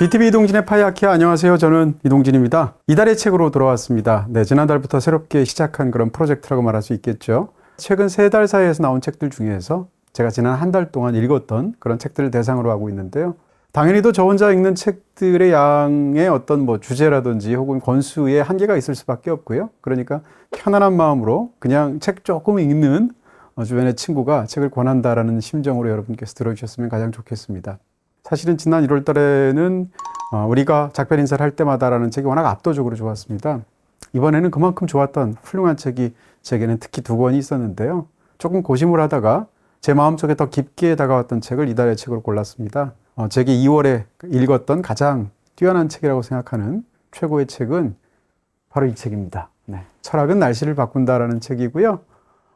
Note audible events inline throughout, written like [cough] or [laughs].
BTV 이동진의 파이아키아 안녕하세요. 저는 이동진입니다. 이달의 책으로 돌아왔습니다. 네, 지난달부터 새롭게 시작한 그런 프로젝트라고 말할 수 있겠죠. 최근 세 달 사이에서 나온 책들 중에서 제가 지난 한 달 동안 읽었던 그런 책들을 대상으로 하고 있는데요. 당연히도 저 혼자 읽는 책들의 양의 어떤 뭐 주제라든지 혹은 권수의 한계가 있을 수밖에 없고요. 그러니까 편안한 마음으로 그냥 책 조금 읽는 어, 주변의 친구가 책을 권한다라는 심정으로 여러분께서 들어주셨으면 가장 좋겠습니다. 사실은 지난 1월 달에는 어, 우리가 작별 인사를 할 때마다라는 책이 워낙 압도적으로 좋았습니다. 이번에는 그만큼 좋았던 훌륭한 책이 제게는 특히 두 권이 있었는데요. 조금 고심을 하다가 제 마음속에 더 깊게 다가왔던 책을 이달의 책으로 골랐습니다. 어, 제게 2월에 읽었던 가장 뛰어난 책이라고 생각하는 최고의 책은 바로 이 책입니다. 네. 철학은 날씨를 바꾼다라는 책이고요.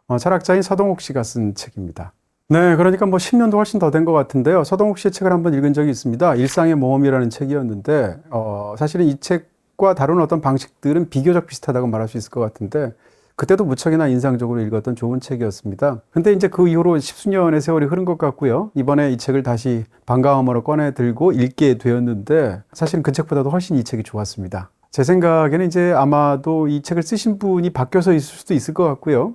어, 철학자인 서동욱 씨가 쓴 책입니다. 네, 그러니까 뭐 10년도 훨씬 더 된 것 같은데요. 서동욱 씨의 책을 한번 읽은 적이 있습니다. 일상의 모험이라는 책이었는데, 어, 사실은 이 책과 다룬 어떤 방식들은 비교적 비슷하다고 말할 수 있을 것 같은데, 그때도 무척이나 인상적으로 읽었던 좋은 책이었습니다. 근데 이제 그 이후로 십수년의 세월이 흐른 것 같고요. 이번에 이 책을 다시 반가움으로 꺼내 들고 읽게 되었는데, 사실은 그 책보다도 훨씬 이 책이 좋았습니다. 제 생각에는 이제 아마도 이 책을 쓰신 분이 바뀌어서 있을 수도 있을 것 같고요.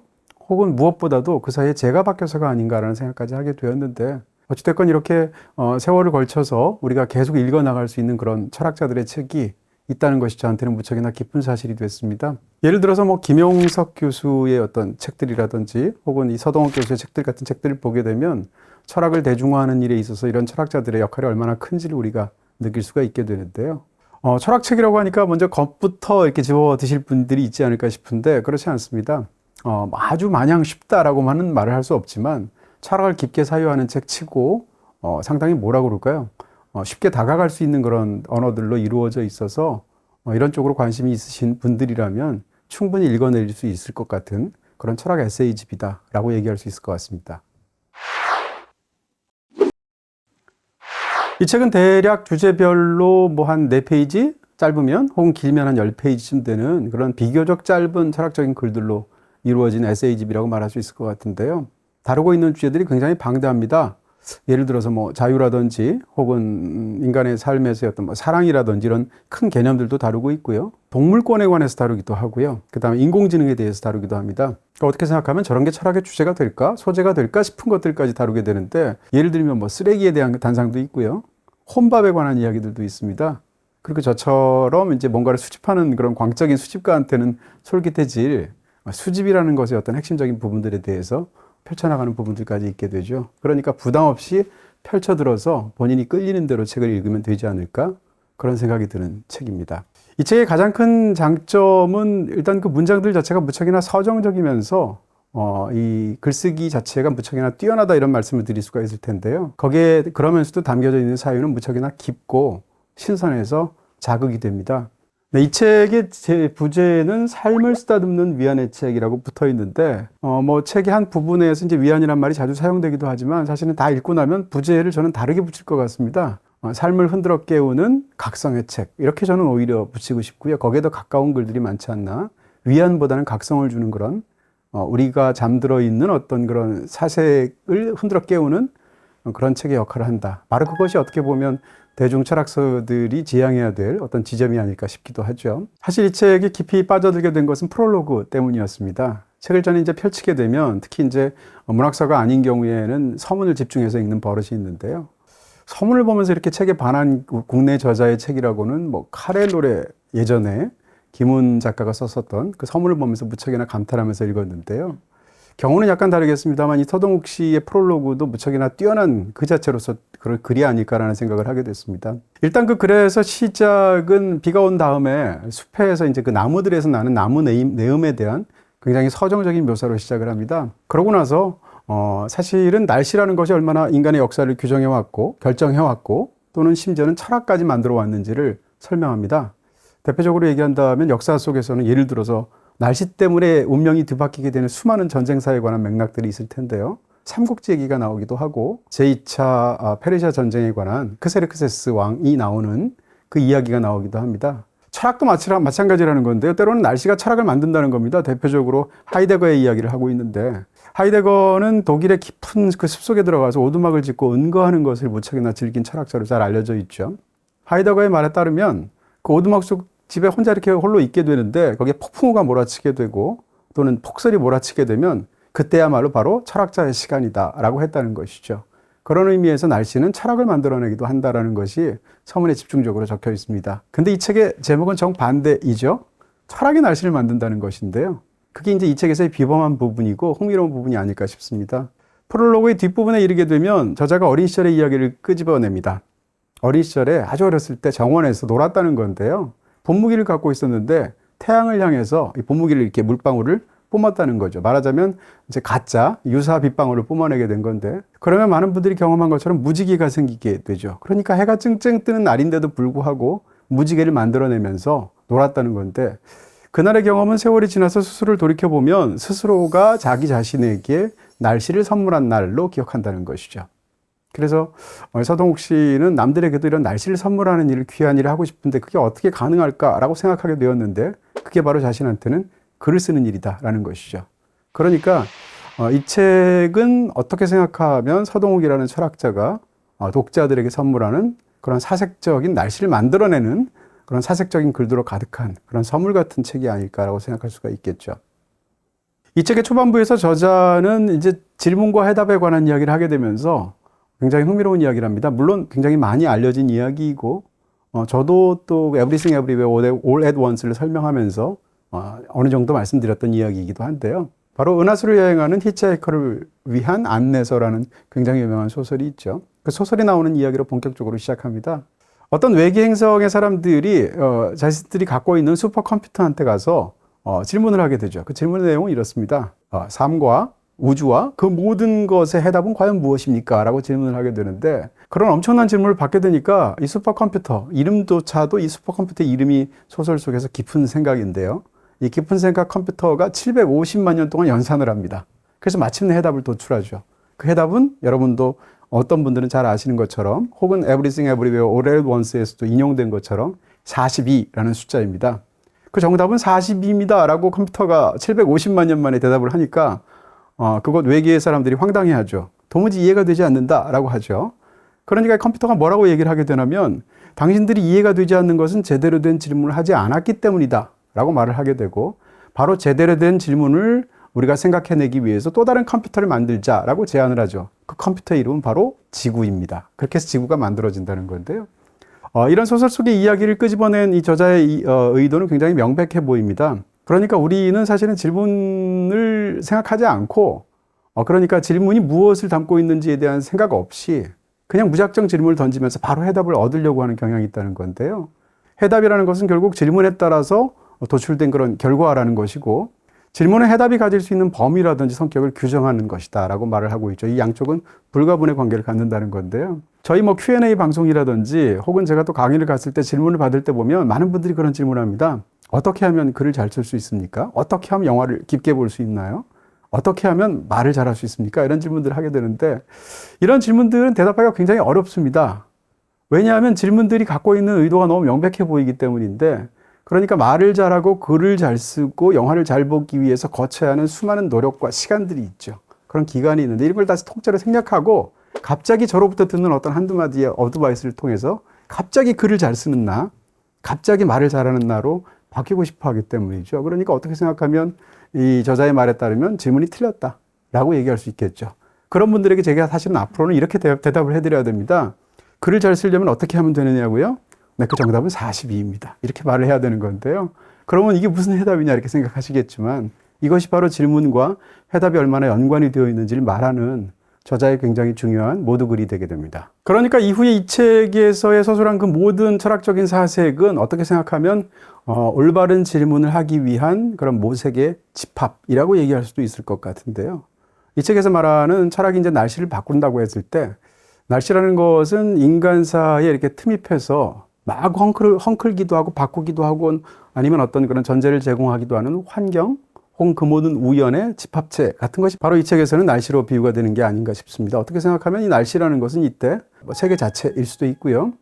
혹은 무엇보다도 그 사이에 제가 바뀌어서가 아닌가라는 생각까지 하게 되었는데 어찌됐건 이렇게 어, 세월을 걸쳐서 우리가 계속 읽어 나갈 수 있는 그런 철학자들의 책이 있다는 것이 저한테는 무척이나 기쁜 사실이 됐습니다. 예를 들어서 뭐 김용석 교수의 어떤 책들이라든지 혹은 이 서동욱 교수의 책들 같은 책들을 보게 되면 철학을 대중화하는 일에 있어서 이런 철학자들의 역할이 얼마나 큰지를 우리가 느낄 수가 있게 되는데요. 어, 철학책이라고 하니까 먼저 겉부터 이렇게 집어 드실 분들이 있지 않을까 싶은데 그렇지 않습니다. 어, 아주 마냥 쉽다라고만은 말을 할 수 없지만 철학을 깊게 사유하는 책 치고 어, 상당히 뭐라 그럴까요? 어, 쉽게 다가갈 수 있는 그런 언어들로 이루어져 있어서 어, 이런 쪽으로 관심이 있으신 분들이라면 충분히 읽어낼 수 있을 것 같은 그런 철학 에세이집이다라고 얘기할 수 있을 것 같습니다. 이 책은 대략 주제별로 뭐한 네페이지 짧으면 혹은 길면 한 열페이지쯤 되는 그런 비교적 짧은 철학적인 글들로 이루어진 에세이집이라고 말할 수 있을 것 같은데요. 다루고 있는 주제들이 굉장히 방대합니다. 예를 들어서 뭐 자유라든지 혹은 인간의 삶에서의 어떤 뭐 사랑이라든지 이런 큰 개념들도 다루고 있고요. 동물권에 관해서 다루기도 하고요. 그 다음에 인공지능에 대해서 다루기도 합니다. 그러니까 어떻게 생각하면 저런 게 철학의 주제가 될까? 소재가 될까? 싶은 것들까지 다루게 되는데 예를 들면 뭐 쓰레기에 대한 단상도 있고요. 혼밥에 관한 이야기들도 있습니다. 그리고 저처럼 이제 뭔가를 수집하는 그런 광적인 수집가한테는 솔깃해질 수집이라는 것의 어떤 핵심적인 부분들에 대해서 펼쳐나가는 부분들까지 있게 되죠. 그러니까 부담 없이 펼쳐들어서 본인이 끌리는 대로 책을 읽으면 되지 않을까 그런 생각이 드는 책입니다. 이 책의 가장 큰 장점은 일단 그 문장들 자체가 무척이나 서정적이면서 어, 이 글쓰기 자체가 무척이나 뛰어나다 이런 말씀을 드릴 수가 있을 텐데요. 거기에 그러면서도 담겨져 있는 사유는 무척이나 깊고 신선해서 자극이 됩니다. 네, 이 책의 제 부제는 삶을 쓰다듬는 위안의 책이라고 붙어 있는데, 어, 뭐, 책의 한 부분에서 이제 위안이란 말이 자주 사용되기도 하지만 사실은 다 읽고 나면 부제를 저는 다르게 붙일 것 같습니다. 어, 삶을 흔들어 깨우는 각성의 책. 이렇게 저는 오히려 붙이고 싶고요. 거기에 더 가까운 글들이 많지 않나. 위안보다는 각성을 주는 그런, 어, 우리가 잠들어 있는 어떤 그런 사색을 흔들어 깨우는 그런 책의 역할을 한다. 바로 그것이 어떻게 보면 대중 철학서들이 지향해야 될 어떤 지점이 아닐까 싶기도 하죠. 사실 이 책에 깊이 빠져들게 된 것은 프롤로그 때문이었습니다. 책을 저는 이제 펼치게 되면 특히 이제 문학서가 아닌 경우에는 서문을 집중해서 읽는 버릇이 있는데요. 서문을 보면서 이렇게 책에 반한 국내 저자의 책이라고는 뭐 카렐로레 예전에 김훈 작가가 썼었던 그 서문을 보면서 무척이나 감탄하면서 읽었는데요. 경우는 약간 다르겠습니다만 이 서동욱 씨의 프롤로그도 무척이나 뛰어난 그 자체로서 그런 글이 아닐까라는 생각을 하게 됐습니다. 일단 그 글에서 시작은 비가 온 다음에 숲에서 이제 그 나무들에서 나는 나무 내음 에 대한 굉장히 서정적인 묘사로 시작을 합니다. 그러고 나서 어 사실은 날씨라는 것이 얼마나 인간의 역사를 규정해 왔고 결정해 왔고 또는 심지어는 철학까지 만들어 왔는지를 설명합니다. 대표적으로 얘기한다면 역사 속에서는 예를 들어서 날씨 때문에 운명이 뒤바뀌게 되는 수많은 전쟁사에 관한 맥락들이 있을 텐데요. 삼국지 얘기가 나오기도 하고 제2차 아, 페르시아 전쟁에 관한 크세르크세스 왕이 나오는 그 이야기가 나오기도 합니다. 철학도 마찬가지라는 건데요. 때로는 날씨가 철학을 만든다는 겁니다. 대표적으로 하이데거의 이야기를 하고 있는데 하이데거는 독일의 깊은 그 숲속에 들어가서 오두막을 짓고 은거하는 것을 무척이나 즐긴 철학자로 잘 알려져 있죠. 하이더거의 말에 따르면 그 오두막 속 집에 혼자 이렇게 홀로 있게 되는데 거기에 폭풍우가 몰아치게 되고 또는 폭설이 몰아치게 되면 그때야말로 바로 철학자의 시간이다라고 했다는 것이죠. 그런 의미에서 날씨는 철학을 만들어내기도 한다라는 것이 서문에 집중적으로 적혀 있습니다. 근데 이 책의 제목은 정반대이죠. 철학이 날씨를 만든다는 것인데요. 그게 이제 이 책에서의 비범한 부분이고 흥미로운 부분이 아닐까 싶습니다. 프롤로그의 뒷부분에 이르게 되면 저자가 어린 시절의 이야기를 끄집어냅니다. 어린 시절에 아주 어렸을 때 정원에서 놀았다는 건데요. 본무기를 갖고 있었는데 태양을 향해서 이 본무기를 이렇게 물방울을 뿜었다는 거죠. 말하자면 이제 가짜 유사 빗방울을 뿜어내게 된 건데 그러면 많은 분들이 경험한 것처럼 무지개가 생기게 되죠. 그러니까 해가 쨍쨍 뜨는 날인데도 불구하고 무지개를 만들어내면서 놀았다는 건데 그날의 경험은 세월이 지나서 스스로를 돌이켜 보면 스스로가 자기 자신에게 날씨를 선물한 날로 기억한다는 것이죠. 그래서 서동욱 씨는 남들에게도 이런 날씨를 선물하는 일을 귀한 일을 하고 싶은데 그게 어떻게 가능할까라고 생각하게 되었는데 그게 바로 자신한테는 글을 쓰는 일이다라는 것이죠. 그러니까 어, 이 책은 어떻게 생각하면 서동욱이라는 철학자가 어, 독자들에게 선물하는 그런 사색적인 날씨를 만들어내는 그런 사색적인 글들로 가득한 그런 선물 같은 책이 아닐까라고 생각할 수가 있겠죠. 이 책의 초반부에서 저자는 이제 질문과 해답에 관한 이야기를 하게 되면서 굉장히 흥미로운 이야기를 합니다. 물론 굉장히 많이 알려진 이야기이고, 어, 저도 또 Everything Everywhere All at Once를 설명하면서 어, 어느 정도 말씀드렸던 이야기이기도 한데요. 바로 은하수를 여행하는 히치하이커를 위한 안내서라는 굉장히 유명한 소설이 있죠. 그 소설이 나오는 이야기로 본격적으로 시작합니다. 어떤 외계 행성의 사람들이 어, 자신들이 갖고 있는 슈퍼컴퓨터한테 가서 어, 질문을 하게 되죠. 그 질문의 내용은 이렇습니다. 어, 삶과 우주와 그 모든 것의 해답은 과연 무엇입니까? 라고 질문을 하게 되는데 그런 엄청난 질문을 받게 되니까 이 슈퍼컴퓨터 이름조차도 이 슈퍼컴퓨터의 이름이 소설 속에서 깊은 생각인데요. 이 깊은 생각 컴퓨터가 750만 년 동안 연산을 합니다. 그래서 마침내 해답을 도출하죠. 그 해답은 여러분도 어떤 분들은 잘 아시는 것처럼 혹은 Everything Everywhere All at Once에서도 인용된 것처럼 42라는 숫자입니다. 그 정답은 42입니다. 라고 컴퓨터가 750만 년 만에 대답을 하니까 어, 그것 외계의 사람들이 황당해 하죠. 도무지 이해가 되지 않는다. 라고 하죠. 그러니까 컴퓨터가 뭐라고 얘기를 하게 되냐면 당신들이 이해가 되지 않는 것은 제대로 된 질문을 하지 않았기 때문이다. 라고 말을 하게 되고 바로 제대로 된 질문을 우리가 생각해내기 위해서 또 다른 컴퓨터를 만들자라고 제안을 하죠. 그 컴퓨터의 이름은 바로 지구입니다. 그렇게 해서 지구가 만들어진다는 건데요. 어, 이런 소설 속의 이야기를 끄집어낸 이 저자의 이, 어, 의도는 굉장히 명백해 보입니다. 그러니까 우리는 사실은 질문을 생각하지 않고, 어, 그러니까 질문이 무엇을 담고 있는지에 대한 생각 없이 그냥 무작정 질문을 던지면서 바로 해답을 얻으려고 하는 경향이 있다는 건데요. 해답이라는 것은 결국 질문에 따라서 도출된 그런 결과라는 것이고 질문의 해답이 가질 수 있는 범위라든지 성격을 규정하는 것이다 라고 말을 하고 있죠. 이 양쪽은 불가분의 관계를 갖는다는 건데요. 저희 뭐 Q&A 방송이라든지 혹은 제가 또 강의를 갔을 때 질문을 받을 때 보면 많은 분들이 그런 질문을 합니다. 어떻게 하면 글을 잘 쓸 수 있습니까? 어떻게 하면 영화를 깊게 볼 수 있나요? 어떻게 하면 말을 잘할 수 있습니까? 이런 질문들을 하게 되는데 이런 질문들은 대답하기가 굉장히 어렵습니다. 왜냐하면 질문들이 갖고 있는 의도가 너무 명백해 보이기 때문인데 그러니까 말을 잘하고 글을 잘 쓰고 영화를 잘 보기 위해서 거쳐야 하는 수많은 노력과 시간들이 있죠. 그런 기간이 있는데 이걸 다시 통째로 생략하고 갑자기 저로부터 듣는 어떤 한두 마디의 어드바이스를 통해서 갑자기 글을 잘 쓰는 나, 갑자기 말을 잘하는 나로 바뀌고 싶어 하기 때문이죠. 그러니까 어떻게 생각하면 이 저자의 말에 따르면 질문이 틀렸다 라고 얘기할 수 있겠죠. 그런 분들에게 제가 사실은 앞으로는 이렇게 대답을 해드려야 됩니다. 글을 잘 쓰려면 어떻게 하면 되느냐고요? 네, 그 정답은 42입니다. 이렇게 말을 해야 되는 건데요. 그러면 이게 무슨 해답이냐 이렇게 생각하시겠지만 이것이 바로 질문과 해답이 얼마나 연관이 되어 있는지를 말하는 저자의 굉장히 중요한 모두글이 되게 됩니다. 그러니까 이후에 이 책에서의 서술한 그 모든 철학적인 사색은 어떻게 생각하면 어, 올바른 질문을 하기 위한 그런 모색의 집합이라고 얘기할 수도 있을 것 같은데요. 이 책에서 말하는 철학이 이제 날씨를 바꾼다고 했을 때 날씨라는 것은 인간사에 이렇게 틈입해서 막 헝클, 헝클기도 하고 바꾸기도 하고 아니면 어떤 그런 전제를 제공하기도 하는 환경 혹은 그 모든 우연의 집합체 같은 것이 바로 이 책에서는 날씨로 비유가 되는 게 아닌가 싶습니다. 어떻게 생각하면 이 날씨라는 것은 이때 뭐 세계 자체일 수도 있고요.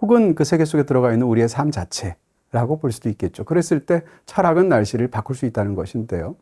혹은 그 세계 속에 들어가 있는 우리의 삶 자체라고 볼 수도 있겠죠. 그랬을 때 철학은 날씨를 바꿀 수 있다는 것인데요.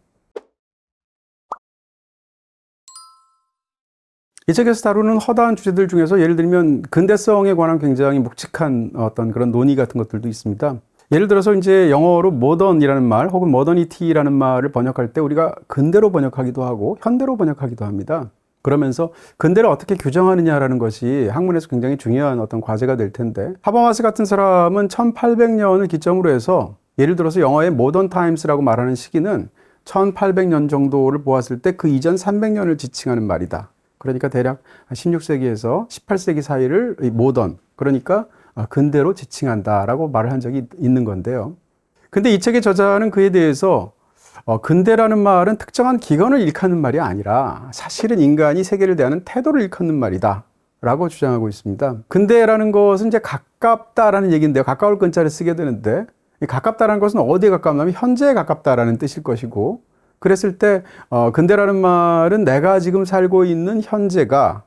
이 책에서 다루는 허다한 주제들 중에서 예를 들면 근대성에 관한 굉장히 묵직한 어떤 그런 논의 같은 것들도 있습니다. 예를 들어서 이제 영어로 모던이라는 말 혹은 모더니티라는 말을 번역할 때 우리가 근대로 번역하기도 하고 현대로 번역하기도 합니다. 그러면서 근대를 어떻게 규정하느냐라는 것이 학문에서 굉장히 중요한 어떤 과제가 될 텐데 하버마스 같은 사람은 1800년을 기점으로 해서 예를 들어서 영어의 모던 타임스라고 말하는 시기는 1800년 정도를 보았을 때 그 이전 300년을 지칭하는 말이다. 그러니까 대략 16세기에서 18세기 사이를 이 모던 그러니까 근대로 지칭한다라고 말을 한 적이 있는 건데요. 근데 이 책의 저자는 그에 대해서 어, 근대라는 말은 특정한 기관을 일컫는 말이 아니라 사실은 인간이 세계를 대하는 태도를 일컫는 말이다. 라고 주장하고 있습니다. 근대라는 것은 이제 가깝다라는 얘기인데요. 가까울 근자를 쓰게 되는데, 이 가깝다라는 것은 어디에 가깝냐면 현재에 가깝다라는 뜻일 것이고, 그랬을 때, 어, 근대라는 말은 내가 지금 살고 있는 현재가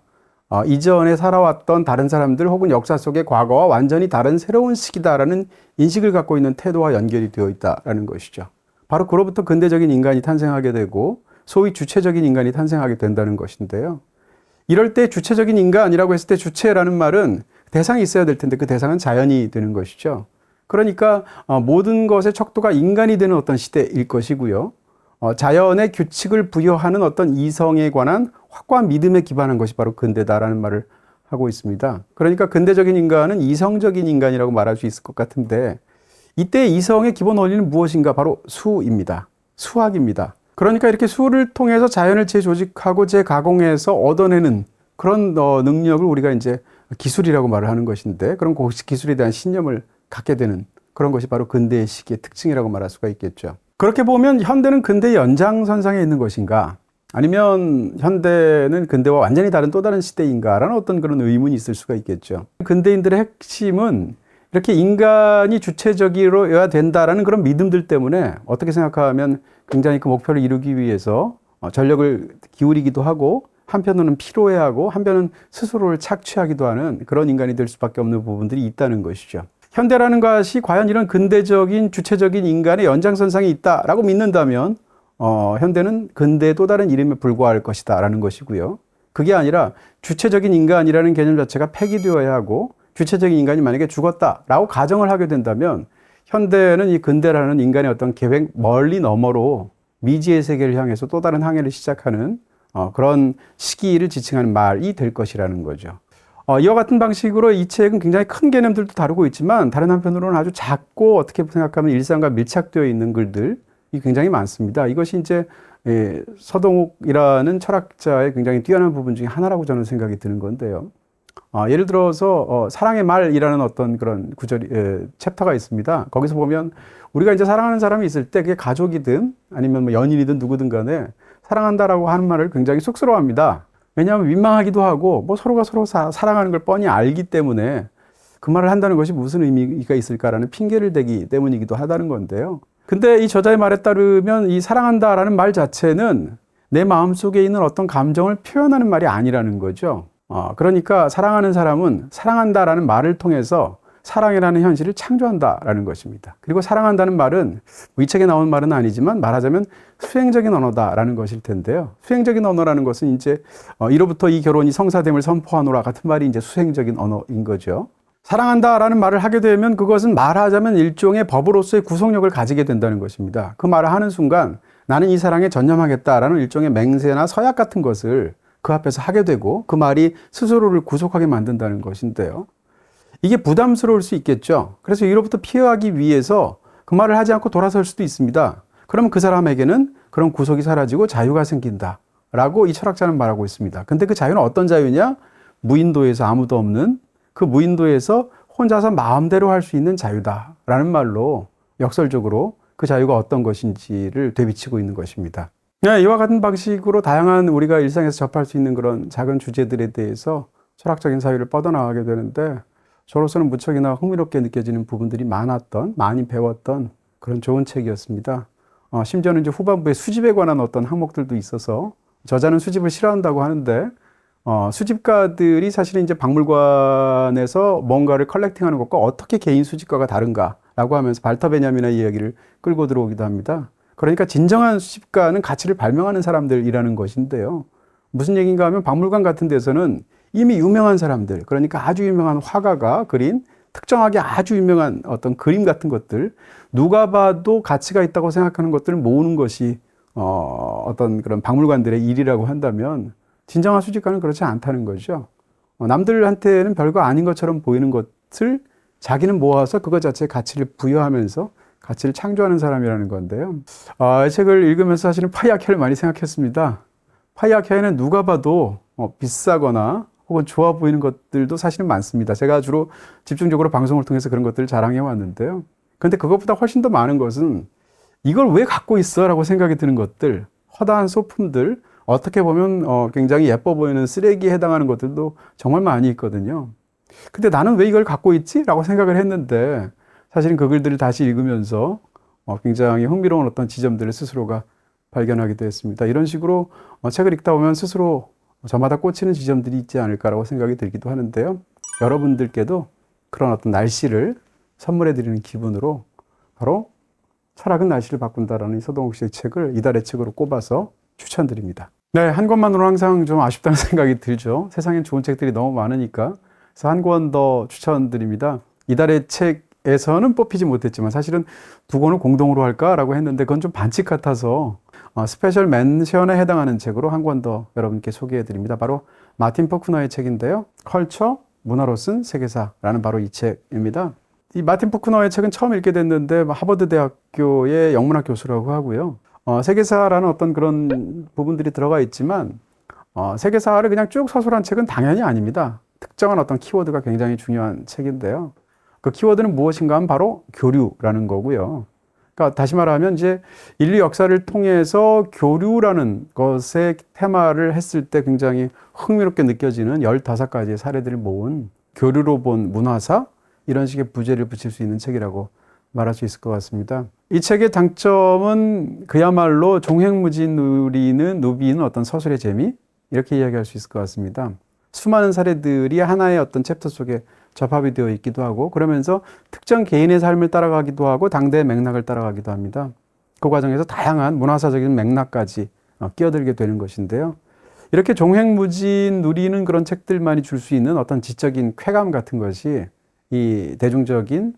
어, 이전에 살아왔던 다른 사람들 혹은 역사 속의 과거와 완전히 다른 새로운 시기다라는 인식을 갖고 있는 태도와 연결이 되어 있다라는 것이죠. 바로 그로부터 근대적인 인간이 탄생하게 되고 소위 주체적인 인간이 탄생하게 된다는 것인데요. 이럴 때 주체적인 인간이라고 했을 때 주체라는 말은 대상이 있어야 될 텐데 그 대상은 자연이 되는 것이죠. 그러니까 어, 모든 것의 척도가 인간이 되는 어떤 시대일 것이고요. 어, 자연의 규칙을 부여하는 어떤 이성에 관한 확고한 믿음에 기반한 것이 바로 근대다라는 말을 하고 있습니다. 그러니까 근대적인 인간은 이성적인 인간이라고 말할 수 있을 것 같은데 이때 이성의 기본 원리는 무엇인가? 바로 수입니다. 수학입니다. 그러니까 이렇게 수를 통해서 자연을 재조직하고 재가공해서 얻어내는 그런 어, 능력을 우리가 이제 기술이라고 말을 하는 것인데 그런 그 기술에 대한 신념을 갖게 되는 그런 것이 바로 근대의 시기의 특징이라고 말할 수가 있겠죠. 그렇게 보면 현대는 근대의 연장선상에 있는 것인가? 아니면 현대는 근대와 완전히 다른 또 다른 시대인가라는 어떤 그런 의문이 있을 수가 있겠죠. 근대인들의 핵심은 이렇게 인간이 주체적이어야 된다라는 그런 믿음들 때문에 어떻게 생각하면 굉장히 그 목표를 이루기 위해서 어, 전력을 기울이기도 하고 한편으로는 피로해하고 한편은 스스로를 착취하기도 하는 그런 인간이 될 수밖에 없는 부분들이 있다는 것이죠. 현대라는 것이 과연 이런 근대적인 주체적인 인간의 연장선상에 있다라고 믿는다면 어, 현대는 근대의 또 다른 이름에 불과할 것이다라는 것이고요. 그게 아니라 주체적인 인간이라는 개념 자체가 폐기되어야 하고 주체적인 인간이 만약에 죽었다라고 가정을 하게 된다면 현대는 이 근대라는 인간의 어떤 계획 멀리 너머로 미지의 세계를 향해서 또 다른 항해를 시작하는 어, 그런 시기를 지칭하는 말이 될 것이라는 거죠. 어, 이와 같은 방식으로 이 책은 굉장히 큰 개념들도 다루고 있지만 다른 한편으로는 아주 작고 어떻게 생각하면 일상과 밀착되어 있는 글들이 굉장히 많습니다. 이것이 이제 예, 서동욱이라는 철학자의 굉장히 뛰어난 부분 중에 하나라고 저는 생각이 드는 건데요. 어, 예를 들어서 어, 사랑의 말이라는 어떤 그런 구절이 에, 챕터가 있습니다. 거기서 보면 우리가 이제 사랑하는 사람이 있을 때 그게 가족이든 아니면 뭐 연인이든 누구든 간에 사랑한다라고 하는 말을 굉장히 쑥스러워합니다. 왜냐하면 민망하기도 하고 뭐 서로가 서로 사, 사랑하는 걸 뻔히 알기 때문에 그 말을 한다는 것이 무슨 의미가 있을까라는 핑계를 대기 때문이기도 하다는 건데요. 근데 이 저자의 말에 따르면 이 사랑한다라는 말 자체는 내 마음 속에 있는 어떤 감정을 표현하는 말이 아니라는 거죠. 어, 그러니까 사랑하는 사람은 사랑한다라는 말을 통해서 사랑이라는 현실을 창조한다라는 것입니다. 그리고 사랑한다는 말은 뭐이 책에 나온 말은 아니지만 말하자면 수행적인 언어다라는 것일 텐데요. 수행적인 언어라는 것은 이제 어, 이로부터 이 결혼이 성사됨을 선포하노라 같은 말이 이제 수행적인 언어인 거죠. 사랑한다라는 말을 하게 되면 그것은 말하자면 일종의 법으로서의 구속력을 가지게 된다는 것입니다. 그 말을 하는 순간 나는 이 사랑에 전념하겠다라는 일종의 맹세나 서약 같은 것을 그 앞에서 하게 되고 그 말이 스스로를 구속하게 만든다는 것인데요. 이게 부담스러울 수 있겠죠. 그래서 이로부터 피하기 위해서 그 말을 하지 않고 돌아설 수도 있습니다. 그러면 그 사람에게는 그런 구속이 사라지고 자유가 생긴다. 라고 이 철학자는 말하고 있습니다. 근데 그 자유는 어떤 자유냐? 무인도에서 아무도 없는 그 무인도에서 혼자서 마음대로 할 수 있는 자유다. 라는 말로 역설적으로 그 자유가 어떤 것인지를 되비치고 있는 것입니다. 네, 이와 같은 방식으로 다양한 우리가 일상에서 접할 수 있는 그런 작은 주제들에 대해서 철학적인 사유를 뻗어나가게 되는데 저로서는 무척이나 흥미롭게 느껴지는 부분들이 많았던, 많이 배웠던 그런 좋은 책이었습니다. 어, 심지어는 이제 후반부에 수집에 관한 어떤 항목들도 있어서 저자는 수집을 싫어한다고 하는데 어, 수집가들이 사실은 이제 박물관에서 뭔가를 컬렉팅하는 것과 어떻게 개인 수집가가 다른가라고 하면서 발터 베냐민의 이야기를 끌고 들어오기도 합니다. 그러니까 진정한 수집가는 가치를 발명하는 사람들이라는 것인데요. 무슨 얘기인가 하면 박물관 같은 데서는 이미 유명한 사람들, 그러니까 아주 유명한 화가가 그린 특정하게 아주 유명한 어떤 그림 같은 것들, 누가 봐도 가치가 있다고 생각하는 것들을 모으는 것이 어, 어떤 그런 박물관들의 일이라고 한다면 진정한 수집가는 그렇지 않다는 거죠. 어, 남들한테는 별거 아닌 것처럼 보이는 것을 자기는 모아서 그것 자체에 가치를 부여하면서 가치를 창조하는 사람이라는 건데요. 아, 이 책을 읽으면서 사실은 파이아케를 많이 생각했습니다. 파이아케는 누가 봐도 어, 비싸거나 혹은 좋아 보이는 것들도 사실은 많습니다. 제가 주로 집중적으로 방송을 통해서 그런 것들을 자랑해 왔는데요. 그런데 그것보다 훨씬 더 많은 것은 이걸 왜 갖고 있어? 라고 생각이 드는 것들, 허다한 소품들, 어떻게 보면 어, 굉장히 예뻐 보이는 쓰레기에 해당하는 것들도 정말 많이 있거든요. 근데 나는 왜 이걸 갖고 있지? 라고 생각을 했는데 사실은 그 글들을 다시 읽으면서 어, 굉장히 흥미로운 어떤 지점들을 스스로가 발견하기도 했습니다. 이런 식으로 어, 책을 읽다 보면 스스로 저마다 꽂히는 지점들이 있지 않을까라고 생각이 들기도 하는데요. 여러분들께도 그런 어떤 날씨를 선물해 드리는 기분으로 바로 철학은 날씨를 바꾼다라는 서동욱 씨의 책을 이달의 책으로 꼽아서 추천드립니다. 네, 한 권만으로 항상 좀 아쉽다는 [laughs] 생각이 들죠. 세상엔 좋은 책들이 너무 많으니까. 그래서 한 권 더 추천드립니다. 이달의 책에서는 뽑히지 못했지만 사실은 두 권을 공동으로 할까라고 했는데 그건 좀 반칙 같아서 어, 스페셜 멘션에 해당하는 책으로 한 권 더 여러분께 소개해 드립니다. 바로 마틴 포크너의 책인데요. 컬처, 문화로 쓴 세계사라는 바로 이 책입니다. 이 마틴 포크너의 책은 처음 읽게 됐는데 하버드 대학교의 영문학 교수라고 하고요. 어, 세계사라는 어떤 그런 부분들이 들어가 있지만 어, 세계사를 그냥 쭉 서술한 책은 당연히 아닙니다. 특정한 어떤 키워드가 굉장히 중요한 책인데요. 그 키워드는 무엇인가 하면 바로 교류라는 거고요. 그러니까 다시 말하면 이제 인류 역사를 통해서 교류라는 것의 테마를 했을 때 굉장히 흥미롭게 느껴지는 15가지의 사례들을 모은 교류로 본 문화사 이런 식의 부제를 붙일 수 있는 책이라고 말할 수 있을 것 같습니다. 이 책의 장점은 그야말로 종횡무진 누리는 누비는 어떤 서술의 재미 이렇게 이야기할 수 있을 것 같습니다. 수많은 사례들이 하나의 어떤 챕터 속에 접합이 되어 있기도 하고 그러면서 특정 개인의 삶을 따라가기도 하고 당대의 맥락을 따라가기도 합니다. 그 과정에서 다양한 문화사적인 맥락까지 어, 끼어들게 되는 것인데요. 이렇게 종횡무진 누리는 그런 책들만이 줄 수 있는 어떤 지적인 쾌감 같은 것이 이 대중적인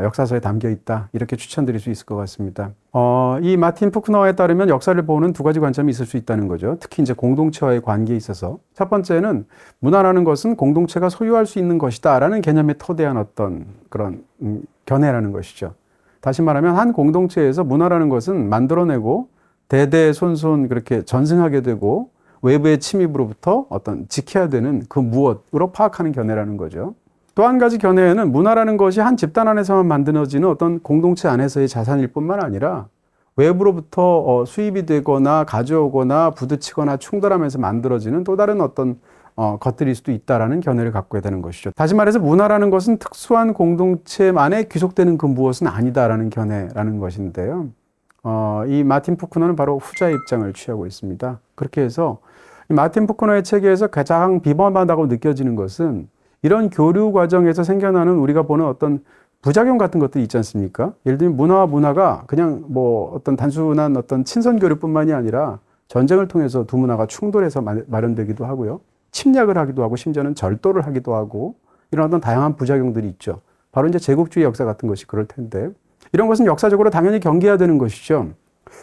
역사서에 담겨 있다. 이렇게 추천드릴 수 있을 것 같습니다. 어, 이 마틴 푸크너에 따르면 역사를 보는 두 가지 관점이 있을 수 있다는 거죠. 특히 이제 공동체와의 관계에 있어서. 첫 번째는 문화라는 것은 공동체가 소유할 수 있는 것이다. 라는 개념에 토대한 어떤 그런 음, 견해라는 것이죠. 다시 말하면 한 공동체에서 문화라는 것은 만들어내고 대대손손 그렇게 전승하게 되고 외부의 침입으로부터 어떤 지켜야 되는 그 무엇으로 파악하는 견해라는 거죠. 또 한 가지 견해에는 문화라는 것이 한 집단 안에서만 만들어지는 어떤 공동체 안에서의 자산일 뿐만 아니라 외부로부터 어, 수입이 되거나 가져오거나 부딪히거나 충돌하면서 만들어지는 또 다른 어떤 어, 것들일 수도 있다라는 견해를 갖고 되는 것이죠. 다시 말해서 문화라는 것은 특수한 공동체만에 귀속되는 그 무엇은 아니다라는 견해라는 것인데요. 어, 이 마틴 푸크너는 바로 후자의 입장을 취하고 있습니다. 그렇게 해서 마틴 푸크너의 책에서 가장 비범하다고 느껴지는 것은 이런 교류 과정에서 생겨나는 우리가 보는 어떤 부작용 같은 것들이 있지 않습니까? 예를 들면 문화와 문화가 그냥 뭐 어떤 단순한 어떤 친선 교류뿐만이 아니라 전쟁을 통해서 두 문화가 충돌해서 마련되기도 하고요. 침략을 하기도 하고 심지어는 절도를 하기도 하고 이런 어떤 다양한 부작용들이 있죠. 바로 이제 제국주의 역사 같은 것이 그럴 텐데 이런 것은 역사적으로 당연히 경계해야 되는 것이죠.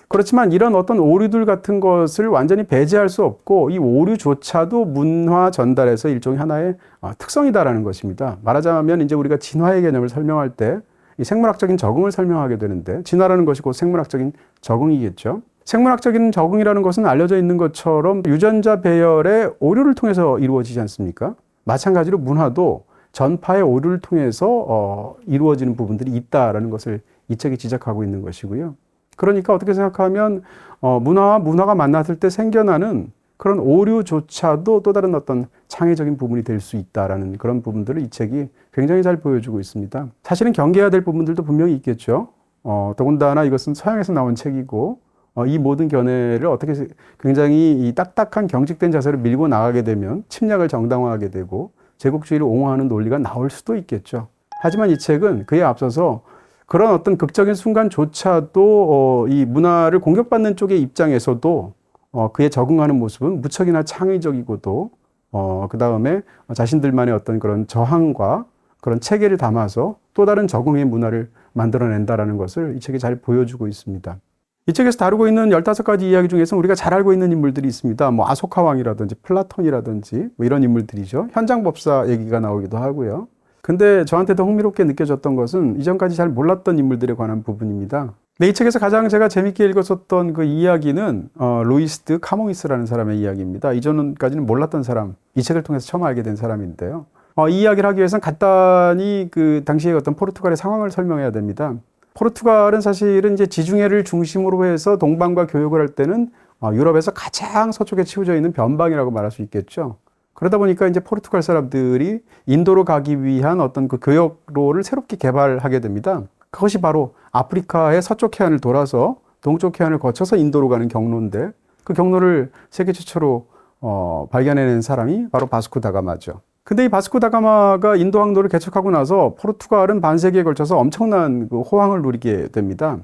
그렇지만 이런 어떤 오류들 같은 것을 완전히 배제할 수 없고 이 오류조차도 문화 전달에서 일종의 하나의 어, 특성이다라는 것입니다. 말하자면 이제 우리가 진화의 개념을 설명할 때 이 생물학적인 적응을 설명하게 되는데 진화라는 것이 곧 생물학적인 적응이겠죠. 생물학적인 적응이라는 것은 알려져 있는 것처럼 유전자 배열의 오류를 통해서 이루어지지 않습니까? 마찬가지로 문화도 전파의 오류를 통해서 어, 이루어지는 부분들이 있다라는 것을 이 책이 지적하고 있는 것이고요. 그러니까 어떻게 생각하면 어, 문화와 문화가 만났을 때 생겨나는 그런 오류조차도 또 다른 어떤 창의적인 부분이 될 수 있다라는 그런 부분들을 이 책이 굉장히 잘 보여주고 있습니다. 사실은 경계해야 될 부분들도 분명히 있겠죠. 어, 더군다나 이것은 서양에서 나온 책이고 어, 이 모든 견해를 어떻게 굉장히 이 딱딱한 경직된 자세를 밀고 나가게 되면 침략을 정당화하게 되고 제국주의를 옹호하는 논리가 나올 수도 있겠죠. 하지만 이 책은 그에 앞서서 그런 어떤 극적인 순간조차도 어, 이 문화를 공격받는 쪽의 입장에서도 어, 그에 적응하는 모습은 무척이나 창의적이고도 어, 그 다음에 자신들만의 어떤 그런 저항과 그런 체계를 담아서 또 다른 적응의 문화를 만들어낸다라는 것을 이 책이 잘 보여주고 있습니다. 이 책에서 다루고 있는 15가지 이야기 중에서 우리가 잘 알고 있는 인물들이 있습니다. 뭐 아소카 왕이라든지 플라톤이라든지 뭐 이런 인물들이죠. 현장 법사 얘기가 나오기도 하고요. 근데 저한테 더 흥미롭게 느껴졌던 것은 이전까지 잘 몰랐던 인물들에 관한 부분입니다. 네, 이 책에서 가장 제가 재밌게 읽었었던 그 이야기는 어, 루이스드 카몽이스라는 사람의 이야기입니다. 이전까지는 몰랐던 사람, 이 책을 통해서 처음 알게 된 사람인데요. 어, 이 이야기를 하기 위해서는 간단히 그 당시의 어떤 포르투갈의 상황을 설명해야 됩니다. 포르투갈은 사실은 이제 지중해를 중심으로 해서 동방과 교역을 할 때는 어, 유럽에서 가장 서쪽에 치우쳐 있는 변방이라고 말할 수 있겠죠. 그러다 보니까 이제 포르투갈 사람들이 인도로 가기 위한 어떤 그 교역로를 새롭게 개발하게 됩니다. 그것이 바로 아프리카의 서쪽 해안을 돌아서 동쪽 해안을 거쳐서 인도로 가는 경로인데 그 경로를 세계 최초로 어, 발견해낸 사람이 바로 바스코 다가마죠. 근데 이 바스코 다가마가 인도 항로를 개척하고 나서 포르투갈은 반세기에 걸쳐서 엄청난 그 호황을 누리게 됩니다.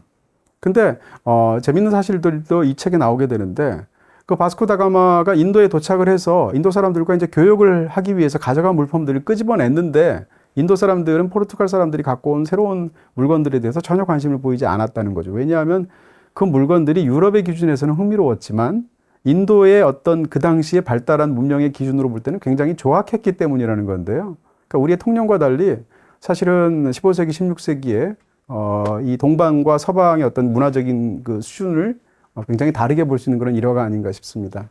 근데 어, 재밌는 사실들도 이 책에 나오게 되는데 그 바스코 다가마가 인도에 도착을 해서 인도 사람들과 이제 교역을 하기 위해서 가져간 물품들을 끄집어냈는데 인도 사람들은 포르투갈 사람들이 갖고 온 새로운 물건들에 대해서 전혀 관심을 보이지 않았다는 거죠. 왜냐하면 그 물건들이 유럽의 기준에서는 흥미로웠지만 인도의 어떤 그 당시에 발달한 문명의 기준으로 볼 때는 굉장히 조악했기 때문이라는 건데요. 그러니까 우리의 통념과 달리 사실은 15세기, 16세기에 어, 이 동방과 서방의 어떤 문화적인 그 수준을 어, 굉장히 다르게 볼 수 있는 그런 일화가 아닌가 싶습니다.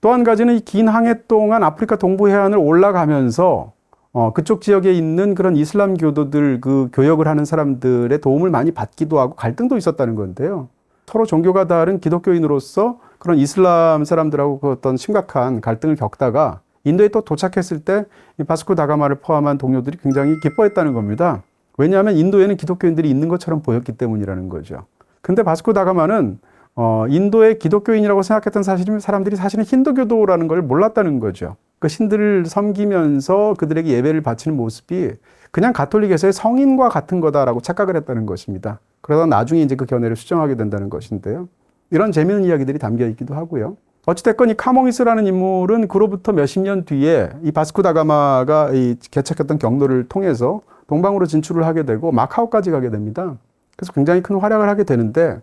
또 한 가지는 이긴 항해 동안 아프리카 동부 해안을 올라가면서 어, 그쪽 지역에 있는 그런 이슬람 교도들 그 교역을 하는 사람들의 도움을 많이 받기도 하고 갈등도 있었다는 건데요. 서로 종교가 다른 기독교인으로서 그런 이슬람 사람들하고 그 어떤 심각한 갈등을 겪다가 인도에 또 도착했을 때 이 바스코 다가마를 포함한 동료들이 굉장히 기뻐했다는 겁니다. 왜냐하면 인도에는 기독교인들이 있는 것처럼 보였기 때문이라는 거죠. 근데 바스코 다가마는 어, 인도의 기독교인이라고 생각했던 사실, 사람들이 사실은 힌두교도라는 걸 몰랐다는 거죠. 그 신들을 섬기면서 그들에게 예배를 바치는 모습이 그냥 가톨릭에서의 성인과 같은 거다라고 착각을 했다는 것입니다. 그러다 나중에 이제 그 견해를 수정하게 된다는 것인데요. 이런 재미있는 이야기들이 담겨 있기도 하고요. 어찌됐건 이 카몽이스라는 인물은 그로부터 몇십 년 뒤에 이 바스코 다가마가 이 개척했던 경로를 통해서 동방으로 진출을 하게 되고 마카오까지 가게 됩니다. 그래서 굉장히 큰 활약을 하게 되는데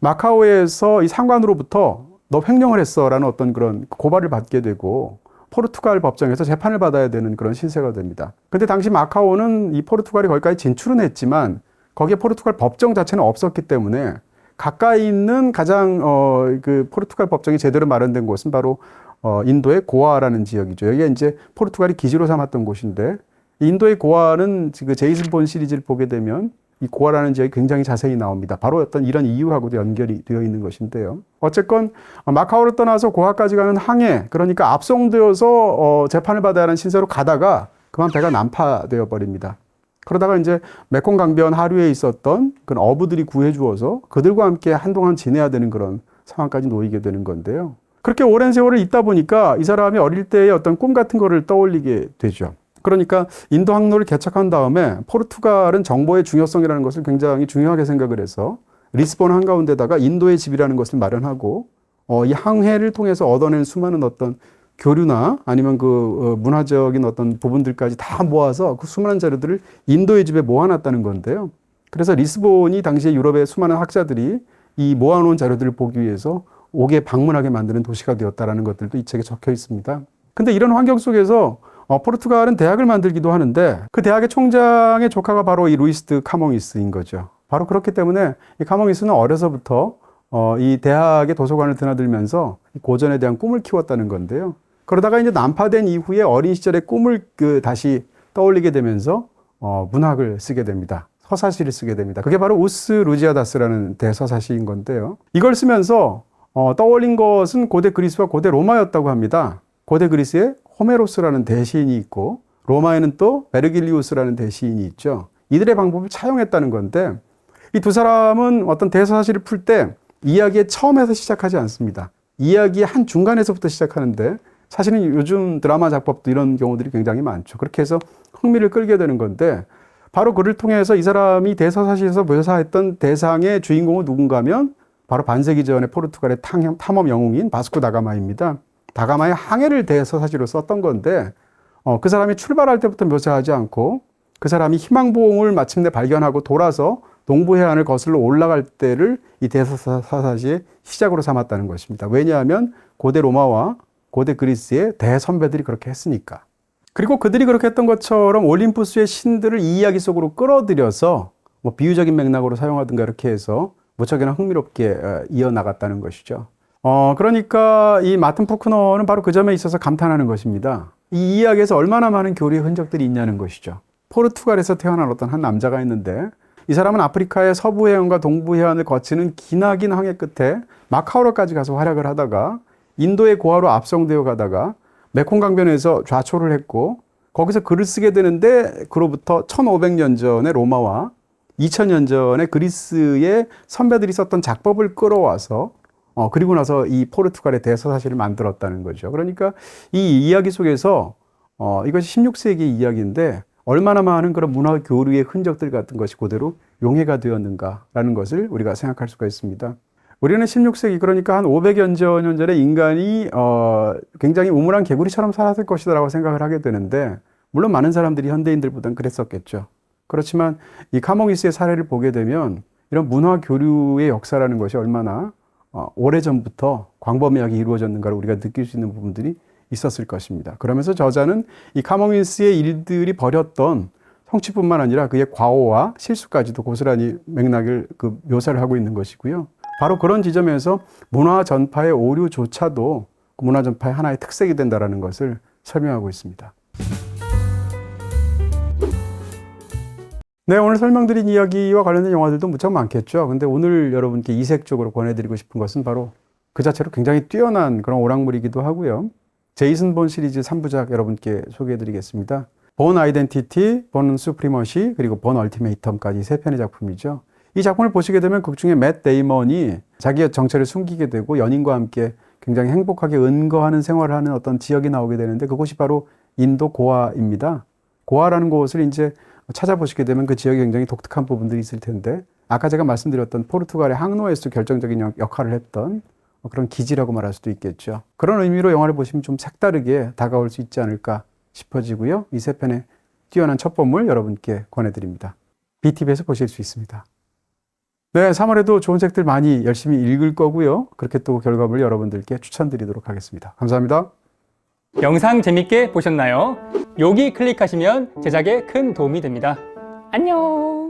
마카오에서 이 상관으로부터 너 횡령을 했어라는 어떤 그런 고발을 받게 되고 포르투갈 법정에서 재판을 받아야 되는 그런 신세가 됩니다. 근데 당시 마카오는 이 포르투갈이 거기까지 진출은 했지만 거기에 포르투갈 법정 자체는 없었기 때문에 가까이 있는 가장 어 그 포르투갈 법정이 제대로 마련된 곳은 바로 어 인도의 고아라는 지역이죠. 여기가 이제 포르투갈이 기지로 삼았던 곳인데 인도의 고아는 그 제이슨 본 시리즈를 보게 되면 이 고아라는 지역이 굉장히 자세히 나옵니다. 바로 어떤 이런 이유하고도 연결이 되어 있는 것인데요. 어쨌건 마카오를 떠나서 고아까지 가는 항해, 그러니까 압송되어서 어 재판을 받아야 하는 신세로 가다가 그만 배가 난파되어 버립니다. 그러다가 이제 메콩 강변 하류에 있었던 그런 어부들이 구해주어서 그들과 함께 한동안 지내야 되는 그런 상황까지 놓이게 되는 건데요. 그렇게 오랜 세월을 있다 보니까 이 사람이 어릴 때의 어떤 꿈 같은 거를 떠올리게 되죠. 그러니까 인도 항로를 개척한 다음에 포르투갈은 정보의 중요성이라는 것을 굉장히 중요하게 생각을 해서 리스본 한가운데다가 인도의 집이라는 것을 마련하고 어, 이 항해를 통해서 얻어낸 수많은 어떤 교류나 아니면 그 어, 문화적인 어떤 부분들까지 다 모아서 그 수많은 자료들을 인도의 집에 모아놨다는 건데요. 그래서 리스본이 당시에 유럽의 수많은 학자들이 이 모아놓은 자료들을 보기 위해서 오게 방문하게 만드는 도시가 되었다라는 것들도 이 책에 적혀 있습니다. 근데 이런 환경 속에서 어, 포르투갈은 대학을 만들기도 하는데 그 대학의 총장의 조카가 바로 이 루이스드 카몽이스인 거죠. 바로 그렇기 때문에 이 카몽이스는 어려서부터 어, 이 대학의 도서관을 드나들면서 고전에 대한 꿈을 키웠다는 건데요. 그러다가 이제 난파된 이후에 어린 시절의 꿈을 그 다시 떠올리게 되면서 어, 문학을 쓰게 됩니다. 서사시를 쓰게 됩니다. 그게 바로 우스 루지아다스라는 대서사시인 건데요. 이걸 쓰면서 어, 떠올린 것은 고대 그리스와 고대 로마였다고 합니다. 고대 그리스에 호메로스라는 대시인이 있고 로마에는 또 베르길리우스라는 대시인이 있죠. 이들의 방법을 차용했다는 건데 이 두 사람은 어떤 대서사시를 풀때 이야기의 처음에서 시작하지 않습니다. 이야기의 한 중간에서부터 시작하는데 사실은 요즘 드라마 작법도 이런 경우들이 굉장히 많죠. 그렇게 해서 흥미를 끌게 되는 건데 바로 그를 통해서 이 사람이 대서사시에서 묘사했던 대상의 주인공은 누군가면 바로 반세기 전에 포르투갈의 탕- 탐험 영웅인 바스코 다가마입니다. 다가마의 항해를 대해서 사실로 썼던 건데 어, 그 사람이 출발할 때부터 묘사하지 않고 그 사람이 희망봉을 마침내 발견하고 돌아서 동부 해안을 거슬러 올라갈 때를 이 대서사사시의 시작으로 삼았다는 것입니다. 왜냐하면 고대 로마와 고대 그리스의 대선배들이 그렇게 했으니까. 그리고 그들이 그렇게 했던 것처럼 올림푸스의 신들을 이 이야기 속으로 끌어들여서 뭐 비유적인 맥락으로 사용하든가 이렇게 해서 무척이나 흥미롭게 어, 이어나갔다는 것이죠. 어, 그러니까 이 마튼 푸크너는 바로 그 점에 있어서 감탄하는 것입니다. 이 이야기에서 얼마나 많은 교류의 흔적들이 있냐는 것이죠. 포르투갈에서 태어난 어떤 한 남자가 있는데 이 사람은 아프리카의 서부 해안과 동부 해안을 거치는 기나긴 항해 끝에 마카오로까지 가서 활약을 하다가 인도의 고아로 압송되어 가다가 메콩강변에서 좌초를 했고 거기서 글을 쓰게 되는데 그로부터 1500년 전에 로마와 2000년 전에 그리스의 선배들이 썼던 작법을 끌어와서 어, 그리고 나서 이 포르투갈의 대서사시를 만들었다는 거죠. 그러니까 이 이야기 속에서 어, 이것이 16세기 이야기인데 얼마나 많은 그런 문화 교류의 흔적들 같은 것이 그대로 용해가 되었는가라는 것을 우리가 생각할 수가 있습니다. 우리는 16세기 그러니까 한 500여 년 전에 인간이 어, 굉장히 우물한 개구리처럼 살았을 것이다라고 생각을 하게 되는데 물론 많은 사람들이 현대인들보다는 그랬었겠죠. 그렇지만 이 카몽이스의 사례를 보게 되면 이런 문화 교류의 역사라는 것이 얼마나 어, 오래전부터 광범위하게 이루어졌는가를 우리가 느낄 수 있는 부분들이 있었을 것입니다. 그러면서 저자는 이 카몽인스의 일들이 벌였던 성취뿐만 아니라 그의 과오와 실수까지도 고스란히 맥락을 그 묘사를 하고 있는 것이고요. 바로 그런 지점에서 문화 전파의 오류조차도 그 문화 전파의 하나의 특색이 된다라는 것을 설명하고 있습니다. 네, 오늘 설명드린 이야기와 관련된 영화들도 무척 많겠죠. 근데 오늘 여러분께 이색적으로 권해드리고 싶은 것은 바로 그 자체로 굉장히 뛰어난 그런 오락물이기도 하고요. 제이슨 본 시리즈 3부작 여러분께 소개해드리겠습니다. 본 아이덴티티, 본 수프리머시, 그리고 본 얼티메이텀까지 세 편의 작품이죠. 이 작품을 보시게 되면 극 중에 맷 데이먼이 자기의 정체를 숨기게 되고 연인과 함께 굉장히 행복하게 은거하는 생활을 하는 어떤 지역이 나오게 되는데 그곳이 바로 인도 고아입니다. 고아라는 곳을 이제 찾아보시게 되면 그 지역에 굉장히 독특한 부분들이 있을 텐데 아까 제가 말씀드렸던 포르투갈의 항로에서 결정적인 역- 역할을 했던 그런 기지라고 말할 수도 있겠죠. 그런 의미로 영화를 보시면 좀 색다르게 다가올 수 있지 않을까 싶어지고요. 이 세 편의 뛰어난 첩보물 여러분께 권해드립니다. BTV에서 보실 수 있습니다. 네, 3월에도 좋은 책들 많이 열심히 읽을 거고요. 그렇게 또 결과물 여러분들께 추천드리도록 하겠습니다. 감사합니다. 영상 재밌게 보셨나요? 여기 클릭하시면 제작에 큰 도움이 됩니다. 안녕!